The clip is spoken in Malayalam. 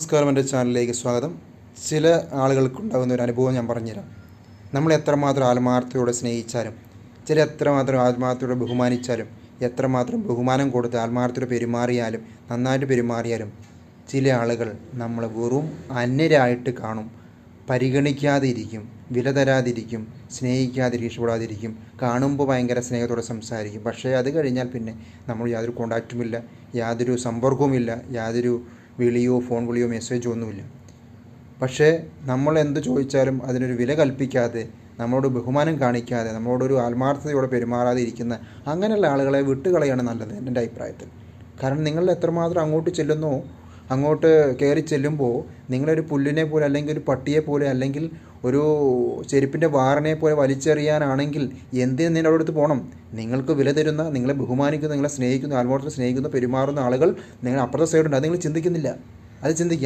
നമസ്കാരം എന്റെ ചാനലിലേക്ക് സ്വാഗതം. ചില ആളുകൾക്കുണ്ടാകുന്ന ഒരു അനുഭവം ഞാൻ പറഞ്ഞുതരാം. നമ്മൾ എത്രമാത്രം ആത്മാർത്ഥയോടെ സ്നേഹിച്ചാലും ചില എത്രമാത്രം ആത്മാർത്ഥയോടെ ബഹുമാനിച്ചാലും എത്രമാത്രം ബഹുമാനം കൊടുത്ത് ആത്മാർത്ഥയോടെ പെരുമാറിയാലും നന്നായിട്ട് പെരുമാറിയാലും ചില ആളുകൾ നമ്മളെ വെറും അന്യരായിട്ട് കാണും. പരിഗണിക്കാതെ ഇരിക്കും വില തരാതിരിക്കും സ്നേഹിക്കാതിരിക്കും ഇഷ്ടപ്പെടാതിരിക്കും കാണുമ്പോൾ ഭയങ്കര സ്നേഹത്തോടെ സംസാരിക്കും. പക്ഷേ അത് കഴിഞ്ഞാൽ പിന്നെ നമ്മൾ യാതൊരു കോണ്ടാക്റ്റുമില്ല യാതൊരു സമ്പർക്കവുമില്ല യാതൊരു വിളിയോ ഫോൺ വിളിയോ മെസ്സേജോ ഒന്നുമില്ല. പക്ഷേ നമ്മൾ എന്ത് ചോദിച്ചാലും അതിനൊരു വില കൽപ്പിക്കാതെ നമ്മളോട് ബഹുമാനം കാണിക്കാതെ നമ്മളോടൊരു ആത്മാർത്ഥതയോടെ പെരുമാറാതെ ഇരിക്കുന്ന അങ്ങനെയുള്ള ആളുകളെ വിട്ടുകളയാണ് നല്ലത് എന്റെ അഭിപ്രായത്തിൽ. കാരണം നിങ്ങൾ എത്രമാത്രം അങ്ങോട്ട് ചെല്ലുന്നോ അങ്ങോട്ട് കയറി ചെല്ലുമ്പോൾ നിങ്ങളൊരു പുല്ലിനെ പോലെ അല്ലെങ്കിൽ ഒരു പട്ടിയെ പോലെ അല്ലെങ്കിൽ ഒരു ചെരുപ്പിന്റെ വാറിനെ പോലെ വലിച്ചെറിയാനാണെങ്കിൽ എന്തിനു നിങ്ങൾ അവിടെ അടുത്ത് പോകണം നിങ്ങൾക്ക് വില തരുന്ന നിങ്ങളെ ബഹുമാനിക്കുന്ന നിങ്ങളെ സ്നേഹിക്കുന്ന ആത്മാർത്ഥം സ്നേഹിക്കുന്ന പെരുമാറുന്ന ആളുകൾ നിങ്ങൾ അപ്പുറത്തെ സൈഡുണ്ട് അത് നിങ്ങൾ ചിന്തിക്കുന്നില്ല. അത് ചിന്തിക്കുക